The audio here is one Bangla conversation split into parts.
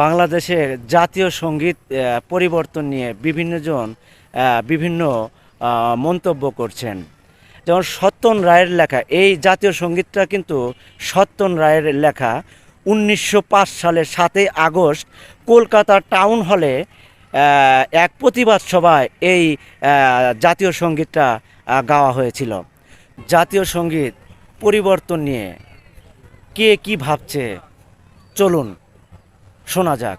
বাংলাদেশের জাতীয় সংগীত পরিবর্তন নিয়ে বিভিন্নজন বিভিন্ন মন্তব্য করছেন। যেমন সত্যন রায়ের লেখা, এই জাতীয় সঙ্গীতটা কিন্তু সত্যন রায়ের লেখা উনিশশো সালের সাতই আগস্ট কলকাতা টাউন হলে এক প্রতিবাদ সভায় এই জাতীয় সঙ্গীতটা গাওয়া হয়েছিল। জাতীয় সংগীত পরিবর্তন নিয়ে কে কি ভাবছে? চলুন। শোনা যাক।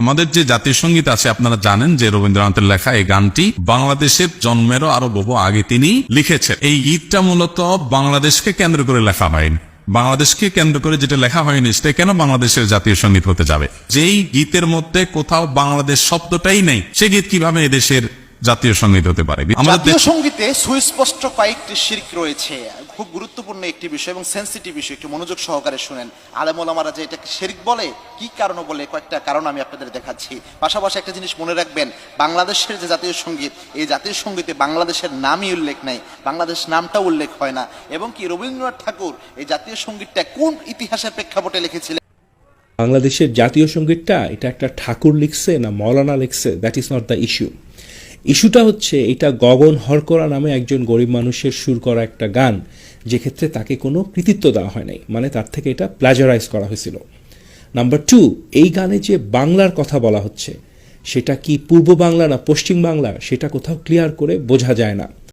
আমাদের যে জাতীয় সংগীত আছে আপনারা জানেন যে রবীন্দ্রনাথের লেখা এই গানটি বাংলাদেশের জন্মেরও আরও বহু আগে তিনি লিখেছেন। এই গীতটা মূলত বাংলাদেশকে কেন্দ্র করে লেখা হয়নি। বাংলাদেশকে কেন্দ্র করে যেটা লেখা হয়নি সেটা কেন বাংলাদেশের জাতীয় সংগীত হতে যাবে? যেই গীতের মধ্যে কোথাও বাংলাদেশ শব্দটাই নেই সে গীত কীভাবে এদেশের জাতীয় সংগীত হতে পারে? আমাদের জাতীয় সঙ্গীতে সুস্পষ্ট কয়েকটি শির্ক রয়েছে। খুব গুরুত্বপূর্ণ একটি বিষয় এবং সেন্সিটিভ বিষয় একটু মনোযোগ সহকারে শুনেন। আলেম ওলামারা যে এটাকে শেরিক বলে, কি কারণ বলে, কয়েকটা কারণ আমি আপনাদের দেখাচ্ছি। পাশাপাশি একটা জিনিস মনে রাখবেন, বাংলাদেশের যে জাতীয় সংগীত, এই জাতীয় সঙ্গীতে বাংলাদেশের নামই উল্লেখ নাই, বাংলাদেশ নামটা উল্লেখ হয় না। এবং কি রবীন্দ্রনাথ ঠাকুর এই জাতীয় সঙ্গীতটা কোন ইতিহাসের প্রেক্ষাপটে লিখেছিলেন? বাংলাদেশের জাতীয় সঙ্গীতটা, এটা একটা ঠাকুর লিখছে না মৌলানা লিখছে that is not the issue ইস্যুটা হচ্ছে, এটা গগন হরকরা নামে একজন গরিব মানুষের সুর করা একটা গান। যে ক্ষেত্রে তাকে কোনো কৃতিত্ব দেওয়া হয় নাই মানে তার থেকে এটা প্লাজারাইজ করা হয়েছিল। নাম্বার টু এই গানে যে বাংলার কথা বলা হচ্ছে, সেটা কি পূর্ব বাংলা না পশ্চিম বাংলা, সেটা কোথাও ক্লিয়ার করে বোঝা যায় না।